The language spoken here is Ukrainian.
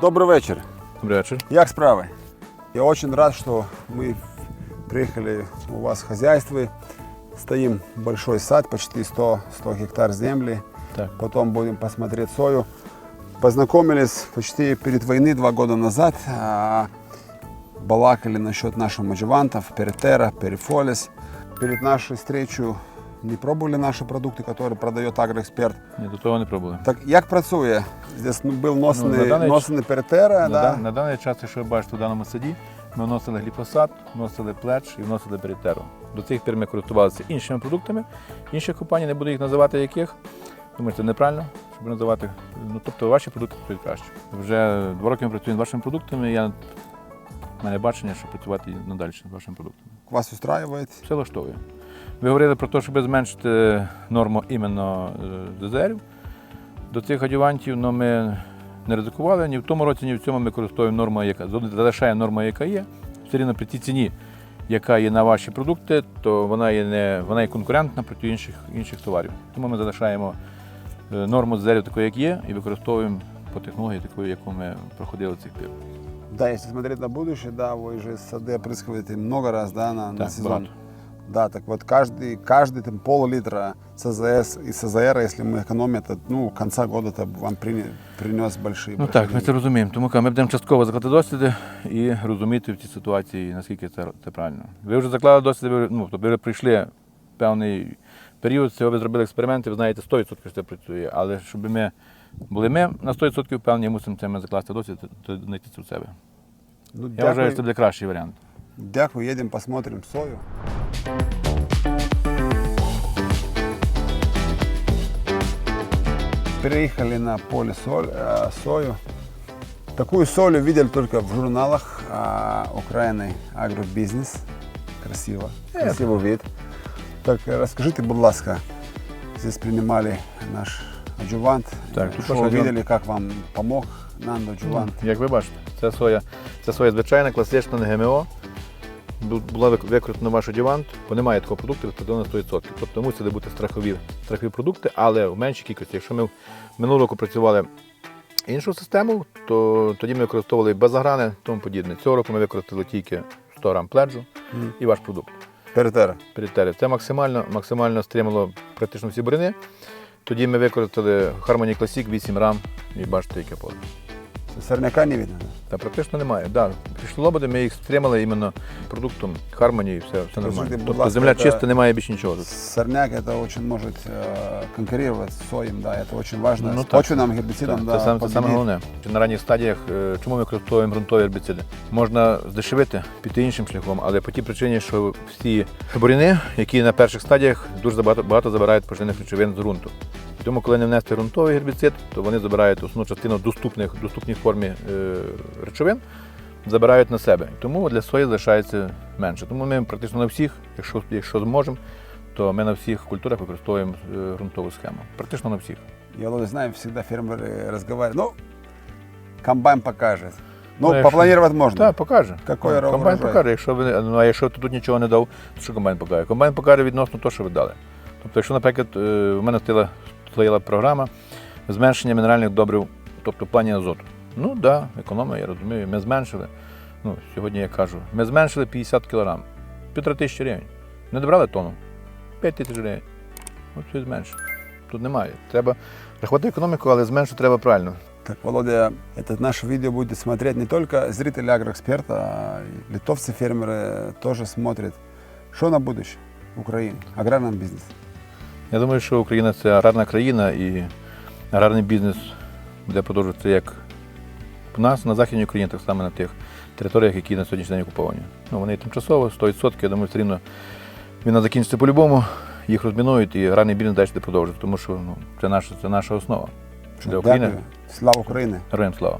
Добрий вечір. Добрий вечір. Як справи? Я очень рад, что мы приехали у вас в хозяйстве. Стоим большой сад, почти 100, 100 гектар земли. Так. Потом будем посмотреть сою. Познакомились почти перед войны, два года назад. а, Балакали насчет наших маджевантов, перетера, перифолис. Перед нашей встречей не пробовали наши продукты, которые продает агроэксперт. Ні, до того не пробували. Так як працює? Здесь ну, був носений, на даний- носений перетера, На, да? дан- на даний час, якщо ви бачите в даному саді, ми вносили гліфосат, вносили плеч і вносили перетеру. До цих пір ми користувалися іншими продуктами, інших компаній, не буду їх називати яких. Думаю, це неправильно, щоб називати. Ну, тобто ваші продукти працюють краще. Вже два роки ми працюємо з вашими продуктами. Я в мене бачення, щоб працювати і надалі з вашими продуктами. Вас устраивает? Все влаштовує. Ви говорили про те, щоб зменшити норму іменно е, ДЗРів до цих адювантів, але ми не ризикували ні в тому році, ні в цьому ми використовуємо норму, яка залишає норма, яка є. Все рівно при тій ціні, яка є на ваші продукти, то вона є не вона є конкурентна проти інших, інших товарів. Тому ми залишаємо е, норму ДЗРів такою, як є, і використовуємо по технології такою, яку ми проходили цих пір. Да, если смотреть на будущее, да, вы же сады опрыскиваете много раз, да, на, на Так, сезон. багато. Да, так вот каждый, каждый там пол-литра ЦЗС и СЗР, если мы экономим, это, ну, к конца года это вам прине- принес большие, Ну большие так, ми деньги. це розуміємо. Тому ми будемо частково закладати досліди і розуміти в цій ситуації, наскільки це, це правильно. Ви вже заклали досліди, ви, ну, тобто ви вже прийшли певний період, цього ви зробили експерименти, ви знаєте 100% що це працює. Але щоб ми були ми на 100% впевнені, мусимо це ми закласти досвід, то знайти це в себе. Ну, Я вважаю, що дякую, це буде кращий варіант. дякую, едем посмотрим сою. Приехали на поле соль, э, сою. Такую соль видели только в журналах а, Украины агробизнес. Красиво, красивый вид. Так, э, розкажите, будь ласка, здесь принимали наш адювант. Так, тут Что наш вы адювант. видели, как вам помог Нандо адювант? Як ви бачите, це соя, це соя звичайна, класична, не ГМО. Бу- Була використана ваш адювант, бо немає такого продукту, відповідно на 100%. Тобто мусили бути страхові, страхові продукти, але в меншій кількості. Якщо ми минулого року працювали іншу систему, то тоді ми використовували базаграни і тому подібне. Цього року ми використали тільки 100 грам пледжу Мгм. і ваш продукт. Перетера. Перетери. Це максимально, максимально стримало практично всі бурини. Тоді ми використали Harmony Classic 8 рам і бачите, яке поле. Сорняка не видно. да? Та практично немає. Да, пішли лободи, ми їх стримали іменно продуктом Harmony і все, все нормально. будь Тобто ласка, земля це- чиста, немає більше нічого. тут. Сорняк это очень может э, конкурировать с соем, да, это очень важно. Ну, с так. почвенным гербицидом, Так, да, це, саме, це саме победить. головне. На ранніх стадіях, е, чому ми використовуємо ґрунтові гербіциди? Можна здешевити, піти іншим шляхом, але по тій причині, що всі буряни, які на перших стадіях дуже багато, багато забирають поживних речовин з ґрунту. І тому, коли не внести ґрунтовий гербіцид, то вони забирають основну частину доступних, доступних формі е, речовин, забирають на себе. Тому для сої залишається менше. Тому ми практично на всіх, якщо, якщо зможемо, то ми на всіх культурах використовуємо е, ґрунтову схему. Практично на всіх. Я Володя, знаю, всегда фермеры разговаривают. Ну, комбайн покажет. Ну, Ну, попланировать можно. Так, покаже. Какой Ну, комбайн урожай? покаже. Якщо ви ну, а якщо ти тут нічого не дав, то що комбайн покаже? Комбайн покаже відносно того, що ви дали. Тобто, якщо, наприклад, е, у мене стояла, стояла програма зменшення мінеральних добрив, тобто в плані азоту. Ну так, да, економія, я розумію. Ми зменшили. Ну, сьогодні я кажу, ми зменшили 50 кг. Півтора тисячі гривень. Не добрали тонну. 5 тисяч гривень. От все зменшили. Тут немає. Треба рахувати економіку, але зменшити треба правильно. Так, Володя, это наше видео будет смотреть не только зрители агроэксперта, а и литовцы, фермеры тоже смотрят. Что на будущее Украины, аграрном бизнесе? Я думаю, що Україна це аграрна країна і аграрний бізнес буде продовжуватися як у нас на Західній Україні, так само на тих територіях, які на сьогоднішній день окуповані. Ну, вони тимчасово, 100%, я думаю, все рівно війна закінчиться по-любому, їх розмінують і аграрний бізнес далі буде продовжувати, тому що ну, це, наша, це наша основа. Для України Слава Україні! героям слава.